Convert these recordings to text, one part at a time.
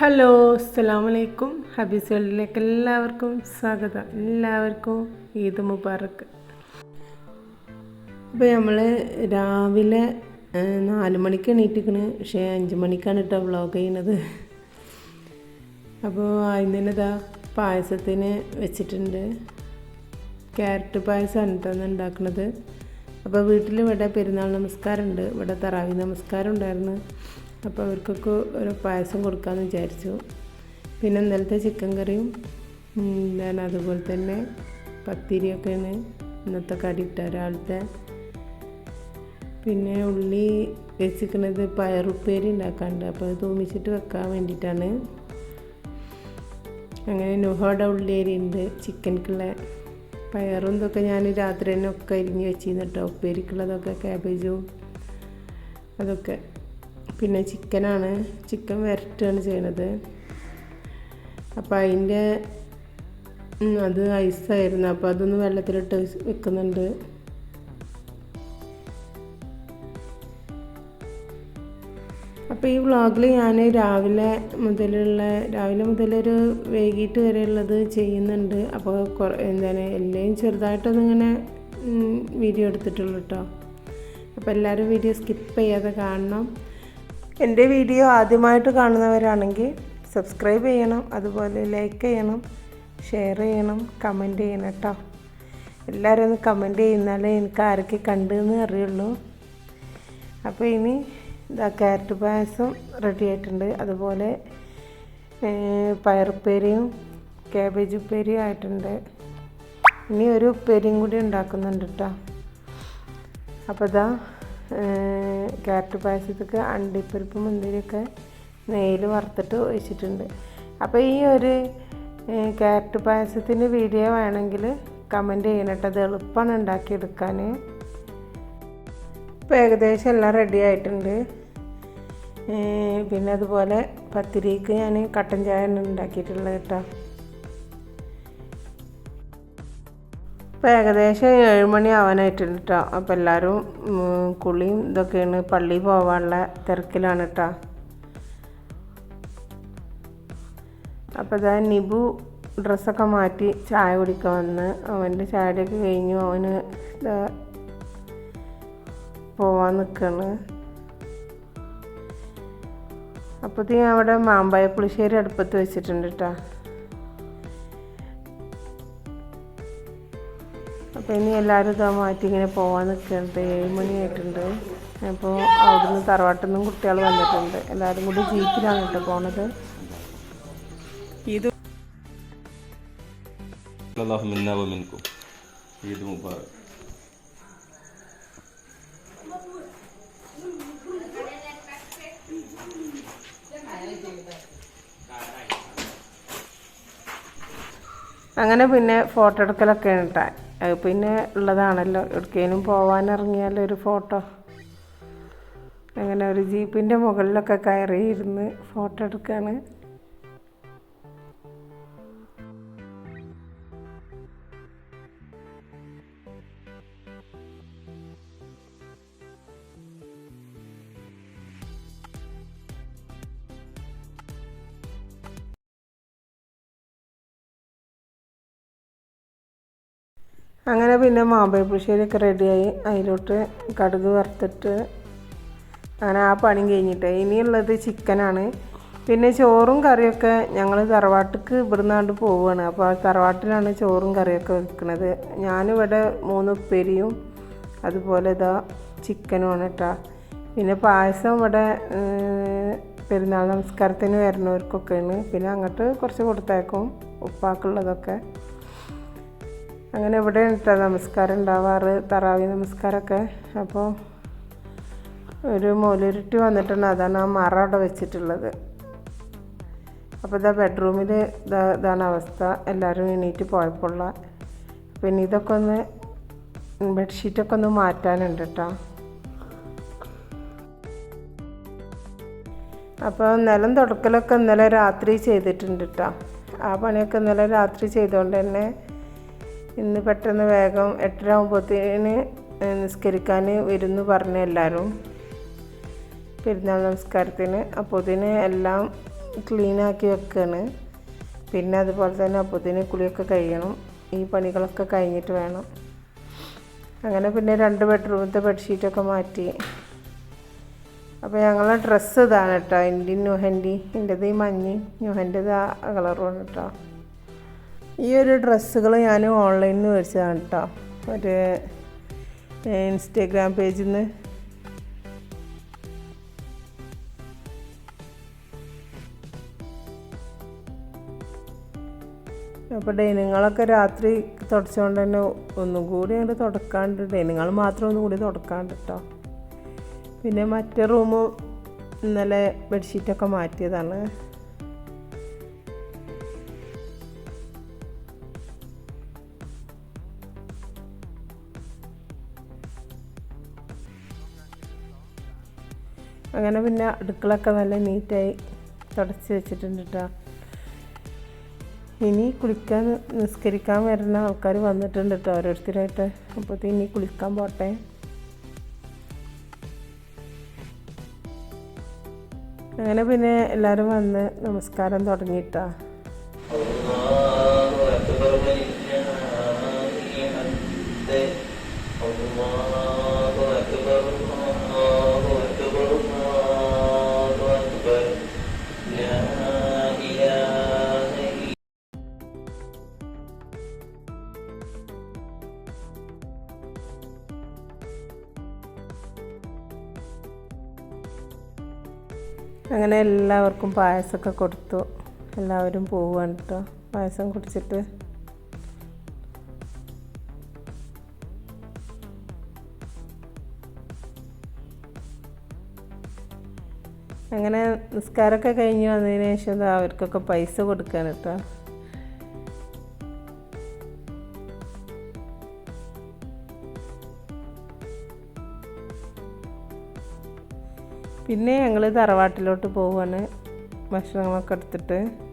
Hello അസ്സാം വലൈക്കും ഹബീസ് വേൾഡിലേക്ക് എല്ലാവർക്കും സ്വാഗതം. എല്ലാവർക്കും ഈദ് മുബാറക്ക് അപ്പോൾ നമ്മൾ രാവിലെ നാല് മണിക്ക് എണീറ്റിക്കണ് പക്ഷേ അഞ്ച് മണിക്കാണ് കേട്ടോ വ്ളോഗ് ചെയ്യുന്നത് അപ്പോൾ അതിന് ഇതാ പായസത്തിന് വെച്ചിട്ടുണ്ട്. ക്യാരറ്റ് പായസമാണ് കേട്ടോ ഉണ്ടാക്കുന്നത് അപ്പോൾ വീട്ടിൽ ഇവിടെ പെരുന്നാൾ നമസ്കാരമുണ്ട്. ഇവിടെ തറാവി നമസ്കാരം ഉണ്ടായിരുന്നു. അപ്പോൾ അവർക്കൊക്കെ ഒരു പായസം കൊടുക്കാമെന്ന് വിചാരിച്ചു. പിന്നെ ഇന്നലത്തെ ചിക്കൻ കറിയും ഞാൻ അതുപോലെ തന്നെ പത്തിരിയൊക്കെയാണ് ഇന്നത്തെ കടി ഇട്ട രാവിലത്തെ പിന്നെ ഉള്ളി വെച്ചിരിക്കുന്നത് പയറുപ്പേരി ഉണ്ടാക്കാറുണ്ട് അപ്പോൾ അത് തൂമിച്ചിട്ട് വെക്കാൻ വേണ്ടിയിട്ടാണ്. അങ്ങനെ നുഹോടെ ഉള്ളേരി ഉണ്ട് ചിക്കൻക്കുള്ള പയറും ഇതൊക്കെ ഞാൻ രാത്രി തന്നെ ഒക്കെ അരിഞ്ഞ് വെച്ചിരുന്നു കേട്ടോ. ഉപ്പേരിക്കുള്ളതൊക്കെ ക്യാബേജും അതൊക്കെ. പിന്നെ ചിക്കനാണ്. ചിക്കൻ വരട്ടുകയാണ് ചെയ്യണത്. അപ്പോൾ അതിന്റെ അത് ഐസായിരുന്നു. അപ്പോൾ അതൊന്ന് വെള്ളത്തിലിട്ട് വെക്കുന്നുണ്ട്. അപ്പോൾ ഈ വ്ളോഗിൽ ഞാൻ രാവിലെ മുതലുള്ള രാവിലെ മുതലൊരു വൈകിട്ട് വരെയുള്ളത് ചെയ്യുന്നുണ്ട്. അപ്പോൾ എന്താണ് എല്ലാം ചെറുതായിട്ടൊന്നിങ്ങനെ വീഡിയോ എടുത്തിട്ടുള്ളൂ കേട്ടോ അപ്പോൾ എല്ലാവരും വീഡിയോ സ്കിപ്പ് ചെയ്യാതെ കാണണം. എന്റെ വീഡിയോ ആദ്യമായിട്ട് കാണുന്നവരാണെങ്കിൽ സബ്സ്ക്രൈബ് ചെയ്യണം അതുപോലെ ലൈക്ക് ചെയ്യണം ഷെയർ ചെയ്യണം കമന്റ് ചെയ്യണം കേട്ടോ എല്ലാവരും ഒന്ന് കമന്റ് ചെയ്യുന്നാലേ എനിക്ക് ആരൊക്കെ കണ്ടെന്ന് അറിയുള്ളൂ. അപ്പോൾ ഇനി ഇതാ ക്യാരറ്റ് പായസം റെഡി ആയിട്ടുണ്ട്. അതുപോലെ പയറുപ്പേരിയും ക്യാബേജ് ഉപ്പേരിയും ആയിട്ടുണ്ട്. ഇനി ഒരു ഉപ്പേരിയും കൂടി ഉണ്ടാക്കുന്നുണ്ട് കേട്ടോ അപ്പോൾ ഇതാ ക്യാരറ്റ് പായസത്തേക്ക് അണ്ടിപ്പരിപ്പ് മുന്തിരിയൊക്കെ നെയ്യിൽ വറുത്തിട്ട് ഒഴിച്ചിട്ടുണ്ട്. അപ്പോൾ ഈ ഒരു ക്യാരറ്റ് പായസത്തിന്റെ വീഡിയോ വേണമെങ്കിൽ കമന്റ് ചെയ്യണം കേട്ടോ അത് എളുപ്പമാണ് ഉണ്ടാക്കിയെടുക്കാൻ ഇപ്പോൾ ഏകദേശം എല്ലാം റെഡി ആയിട്ടുണ്ട്. പിന്നെ അതുപോലെ പത്തിരിക്ക് ഞാൻ കട്ടൻ ചായ ഉണ്ടാക്കിയിട്ടുള്ളത് കേട്ടോ ഇപ്പോൾ ഏകദേശം ഏഴ് മണി ആവാനായിട്ടുണ്ട് കേട്ടോ അപ്പോൾ എല്ലാവരും കുളിയും ഇതൊക്കെയാണ് പള്ളിയിൽ പോകാനുള്ള തിരക്കിലാണ് കേട്ടോ അപ്പോൾ ഇതാ നിബു ഡ്രസ്സൊക്കെ മാറ്റി ചായ കുടിക്കാൻ വന്ന്. അവന്റെ ചായയൊക്കെ കഴിഞ്ഞു. അവന് പോവാൻ നിൽക്കുകയാണ് അപ്പോഴത്തേക്കും അവിടെ മാമ്പായ പുളിശ്ശേരി അടുപ്പത്ത് വെച്ചിട്ടുണ്ട് കേട്ടോ ഇനി എല്ലാവരും ഇതാ മാറ്റി ഇങ്ങനെ പോകാൻ നിൽക്കുന്നുണ്ട് ഏഴ് മണിയായിട്ടുണ്ട് അപ്പോൾ അവിടുന്ന് തറവാട്ടിൽ കുട്ടികൾ വന്നിട്ടുണ്ട്. എല്ലാവരും കൂടി ജീപ്പിലാണ് കേട്ടോ പോണത്. ഇത് അങ്ങനെ പിന്നെ ഫോട്ടോ എടുക്കലൊക്കെ ഉണ്ടായി അത് പിന്നെ ഉള്ളതാണല്ലോ. എവിടേക്കേലും പോവാനിറങ്ങിയാൽ ഒരു ഫോട്ടോ. അങ്ങനെ ഒരു ജീപ്പിന്റെ മുകളിലൊക്കെ കയറിയിരുന്ന് ഫോട്ടോ എടുക്കുകയാണ് അങ്ങനെ പിന്നെ മാമ്പഴ പുളിശ്ശേരിയൊക്കെ റെഡിയായി. അതിലോട്ട് കടുക് വറുത്തിട്ട് അങ്ങനെ ആ പണി കഴിഞ്ഞിട്ട്. ഇനിയുള്ളത് ചിക്കനാണ്. പിന്നെ ചോറും കറിയൊക്കെ ഞങ്ങൾ തറവാട്ടിക്ക് ഇവിടുന്നാണ്ട് പോവുകയാണ് അപ്പോൾ തറവാട്ടിലാണ് ചോറും കറിയൊക്കെ വെക്കുന്നത് ഞാനിവിടെ മൂന്ന് ഉപ്പേരിയും അതുപോലെ ഇതാ ചിക്കനുമാണ് കേട്ടോ പിന്നെ പായസം ഇവിടെ പെരുന്നാൾ നമസ്കാരത്തിന് വരുന്നവർക്കൊക്കെയാണ്. പിന്നെ അങ്ങോട്ട് കുറച്ച് കൊടുത്തേക്കും ഉപ്പാക്കുള്ളതൊക്കെ. അങ്ങനെ ഇവിടെ കേട്ടോ നമസ്കാരം ഉണ്ടാവാറ് തറാവി നമസ്കാരമൊക്കെ. അപ്പോൾ ഒരു മോലുരുട്ടി വന്നിട്ടുണ്ട് അതാണ് ആ മറ അവിടെ വെച്ചിട്ടുള്ളത്. അപ്പോൾ ഇതാ ബെഡ്റൂമിൽ ഇതാ ഇതാണ് അവസ്ഥ. എല്ലാവരും എണീറ്റ് പോയപ്പോഴുള്ള പിന്നെ ഇതൊക്കെ ഒന്ന് ബെഡ്ഷീറ്റൊക്കെ ഒന്ന് മാറ്റാനുണ്ട് കേട്ടോ അപ്പോൾ നിലം തുടക്കലൊക്കെ ഇന്നലെ രാത്രി ചെയ്തിട്ടുണ്ട് കേട്ടോ ആ പണിയൊക്കെ ഇന്നലെ രാത്രി ചെയ്തുകൊണ്ട് തന്നെ ഇന്ന് പെട്ടെന്ന് വേഗം എട്ടര ആകുമ്പോഴത്തേന് നിസ്കരിക്കാൻ വരുന്നു പറഞ്ഞു എല്ലാവരും പെരുന്നാൾ നമസ്കാരത്തിന്. അപ്പോൾ ഇതിന് എല്ലാം ക്ലീനാക്കി വെക്കുകയാണ് പിന്നെ അതുപോലെ തന്നെ അപ്പത്തിന് കുളിയൊക്കെ കഴിയണം. ഈ പണികളൊക്കെ കഴിഞ്ഞിട്ട് വേണം. അങ്ങനെ പിന്നെ രണ്ട് ബെഡ്റൂമത്തെ ബെഡ്ഷീറ്റൊക്കെ മാറ്റി. അപ്പോൾ ഞങ്ങളെ ഡ്രസ്സ് ഇതാണ് കേട്ടോ. എന്റെ ന്യൂഹന്റെ എന്റെത് ഈ മഞ്ഞ്. ന്യൂഹന്റെത് ആ കളറുമാണ് കേട്ടോ. ഈ ഒരു ഡ്രസ്സുകൾ ഞാൻ ഓൺലൈനിൽ നിന്ന് മേടിച്ചതാണ് കേട്ടോ ഒരു ഇൻസ്റ്റഗ്രാം പേജിൽ നിന്ന് അപ്പോൾ ഡൈനിങ്ങളൊക്കെ രാത്രി തുടച്ചുകൊണ്ട് തന്നെ ഒന്നും കൂടി അങ്ങോട്ട് തുടക്കാണ്ട്. ഡൈനിങ്ങൾ മാത്രം ഒന്നും കൂടി തുടക്കാണ്ട് കേട്ടോ പിന്നെ മറ്റേ റൂമും ഇന്നലെ ബെഡ്ഷീറ്റൊക്കെ മാറ്റിയതാണ്. അങ്ങനെ പിന്നെ അടുക്കളൊക്കെ നല്ല നീറ്റായി തുടച്ച് വെച്ചിട്ടുണ്ട് കേട്ടോ ഇനി കുളിക്കാൻ നിസ്കരിക്കാൻ വരുന്ന ആൾക്കാർ വന്നിട്ടുണ്ട് കേട്ടോ ഓരോരുത്തരായിട്ട്. അപ്പോൾ ഇനി കുളിക്കാൻ പോട്ടെ. അങ്ങനെ പിന്നെ എല്ലാവരും വന്ന് നമസ്കാരം തുടങ്ങിയിട്ടാ എല്ലാവർക്കും പായസമൊക്കെ കൊടുത്തു. എല്ലാവരും പോവുകയാണ് കേട്ടോ പായസം കുടിച്ചിട്ട്. അങ്ങനെ നിസ്കാരമൊക്കെ കഴിഞ്ഞ് വന്നതിന് ശേഷം അവർക്കൊക്കെ പൈസ കൊടുക്കാൻ കേട്ടോ പിന്നെ ഞങ്ങൾ തറവാട്ടിലോട്ട് പോവാണ്. ഭക്ഷണങ്ങളൊക്കെ എടുത്തിട്ട്.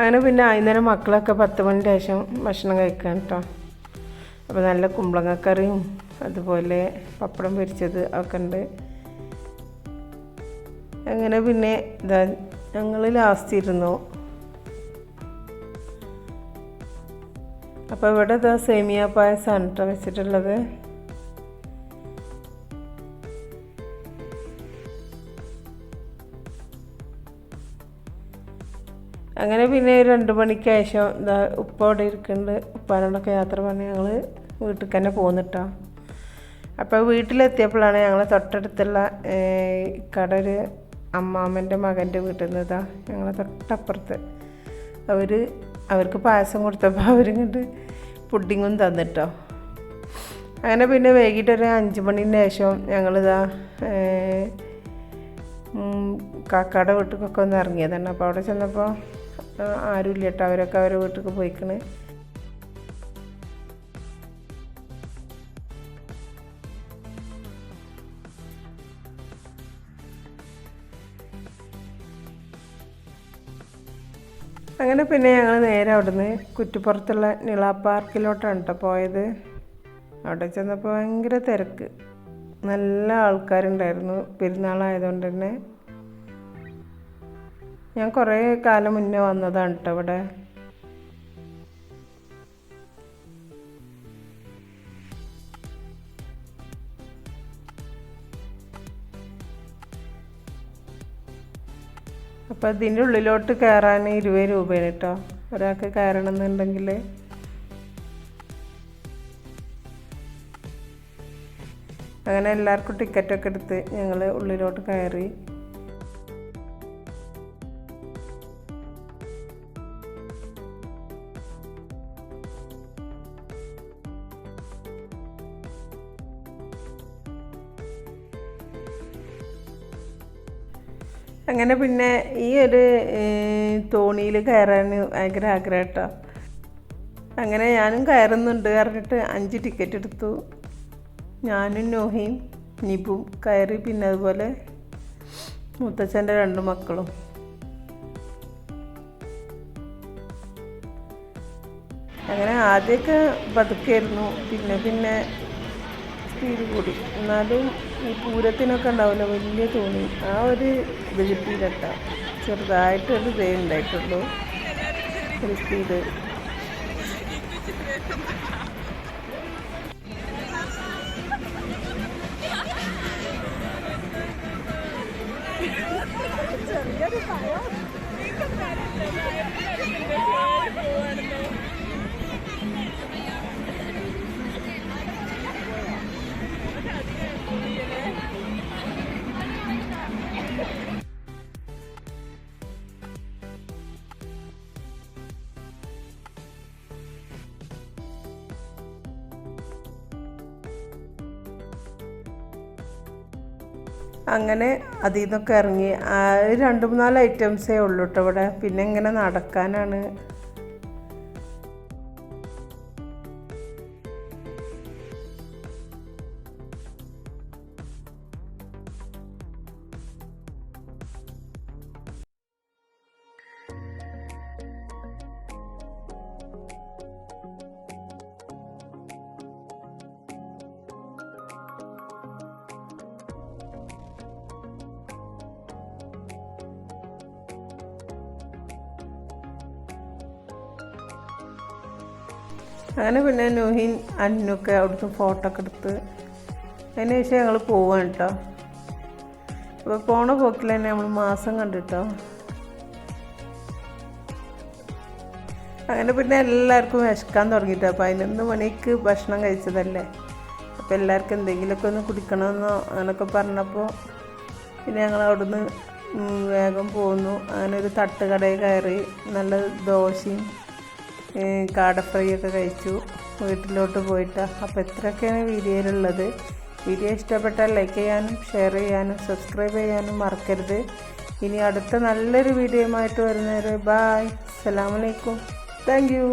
അങ്ങനെ പിന്നെ വൈകുന്നേരം മക്കളൊക്കെ പത്ത് മണിന്റെ ശേഷം ഭക്ഷണം കഴിക്കാൻ കേട്ടോ അപ്പോൾ നല്ല കുമ്പളങ്ങക്കറിയും അതുപോലെ പപ്പടം പൊരിച്ചത് ഒക്കെ ഉണ്ട്. അങ്ങനെ പിന്നെ ഇതാ ഞങ്ങൾ ലാസ്റ്റ് ഇരുന്നു. അപ്പോൾ ഇവിടെ ഇതാ സേമിയ പായസമാണ് കേട്ടോ വെച്ചിട്ടുള്ളത്. അങ്ങനെ പിന്നെ രണ്ട് മണിക്ക് ശേഷം ഇതാ ഉപ്പ അവിടെ ഇരിക്കുന്നുണ്ട്. ഉപ്പാനോടൊക്കെ യാത്ര പറഞ്ഞ് ഞങ്ങൾ വീട്ടിൽ തന്നെ പോന്നിട്ടോ. അപ്പോൾ വീട്ടിലെത്തിയപ്പോഴാണ് ഞങ്ങൾ തൊട്ടടുത്തുള്ള ഏഹ്, കട ഒരു അമ്മാമ്മന്റെ മകന്റെ വീട്ടിൽ നിന്ന് ഇതാ ഞങ്ങളെ തൊട്ടപ്പുറത്ത്. അവർ അവർക്ക് പായസം കൊടുത്തപ്പോൾ അവരിങ്ങോട്ട് പുഡിങ്ങും തന്നിട്ടോ. അങ്ങനെ പിന്നെ വൈകിട്ട് ഒരു അഞ്ച് മണിന് ശേഷം ഞങ്ങളിതാ കാക്കയുടെ വീട്ടിലൊക്കെ ഒന്ന് ഇറങ്ങിയതാണ്. അപ്പോൾ അവിടെ ചെന്നപ്പോൾ ആ, ആരുമില്ല കേട്ടോ. അവരൊക്കെ അവരുടെ വീട്ടിലേക്ക് പോയിക്കണ്. അങ്ങനെ പിന്നെ ഞങ്ങൾ നേരെ അവിടുന്ന് കുറ്റിപ്പുറത്തുള്ള നിള പാർക്കിലോട്ടാണ് കേട്ടോ പോയത്. അവിടെ ചെന്നപ്പോൾ ഭയങ്കര തിരക്ക്. നല്ല ആൾക്കാരുണ്ടായിരുന്നു. പെരുന്നാളായതുകൊണ്ട് തന്നെ. ഞാൻ കുറേ കാലം മുന്നേ വന്നതാണ് കേട്ടോ ഇവിടെ. അപ്പോൾ ഇതിന്റെ ഉള്ളിലോട്ട് കയറാൻ ഇരുപത് രൂപയാണ് കേട്ടോ ഒരാൾക്ക് കയറണം എന്നുണ്ടെങ്കിൽ അങ്ങനെ എല്ലാവർക്കും ടിക്കറ്റൊക്കെ എടുത്ത് ഞങ്ങൾ ഉള്ളിലോട്ട് കയറി. അങ്ങനെ പിന്നെ ഈ ഒരു തോണിയിൽ കയറാൻ ഭയങ്കര ആഗ്രഹം കേട്ടോ അങ്ങനെ ഞാനും കയറുന്നുണ്ട് പറഞ്ഞിട്ട് അഞ്ച് ടിക്കറ്റ് എടുത്തു. ഞാനും നോഹിയും നിബും കയറി പിന്നെ അതുപോലെ മുത്തച്ഛന്റെ രണ്ട് മക്കളും. അങ്ങനെ ആദ്യമൊക്കെ പതുക്കെയായിരുന്നു. പിന്നെ പിന്നെ സ്പീഡ് കൂടി എന്നാലും ഈ പൂരത്തിനൊക്കെ ഉണ്ടാവില്ല വലിയ തോന്നി ആ ഒരു ഇത് കിട്ടിയില്ലട്ട ചെറുതായിട്ടൊരു ഇതേ ഉണ്ടായിട്ടുള്ളൂ. ഒരു സ്പീഡ് അങ്ങനെ അതിൽ നിന്നൊക്കെ ഇറങ്ങി രണ്ട് മൂന്നാൽ ഐറ്റംസേ ഉള്ളൂ കേട്ടോ ഇവിടെ. പിന്നെ ഇങ്ങനെ നടക്കാനാണ്. അങ്ങനെ പിന്നെ നൂഹിൻ അന്നൊക്കെ അവിടുത്തെ ഫോട്ടോ ഒക്കെ എടുത്ത് അതിന് ശേഷം ഞങ്ങൾ പോവാണ് കേട്ടോ അപ്പോൾ പോണ പോക്കിൽ തന്നെ നമ്മൾ മാസം കണ്ടിട്ടോ. അങ്ങനെ പിന്നെ എല്ലാവർക്കും വിശക്കാൻ തുടങ്ങിയിട്ടോ പതിനൊന്ന് മണിക്ക് ഭക്ഷണം കഴിച്ചതല്ലേ. അപ്പോൾ എല്ലാവർക്കും എന്തെങ്കിലുമൊക്കെ ഒന്ന് കുടിക്കണമെന്നോ അങ്ങനെയൊക്കെ പറഞ്ഞപ്പോൾ പിന്നെ ഞങ്ങൾ അവിടുന്ന് വേഗം പോന്നു. അങ്ങനെ ഒരു തട്ടുകടയിൽ കയറി നല്ല ദോശയും കാട ഫ്രൈ ഒക്കെ കഴിച്ചു. വീട്ടിലോട്ട് പോയിട്ട്. അപ്പോൾ ഇത്രയൊക്കെയാണ് വീഡിയോയിലുള്ളത്. വീഡിയോ ഇഷ്ടപ്പെട്ടാൽ ലൈക്ക് ചെയ്യാനും ഷെയർ ചെയ്യാനും സബ്സ്ക്രൈബ് ചെയ്യാനും മറക്കരുത്. ഇനി അടുത്ത നല്ലൊരു വീഡിയോയുമായിട്ട് വരുന്നവരെ ബായ് അസ്സലാമലൈക്കും താങ്ക് യു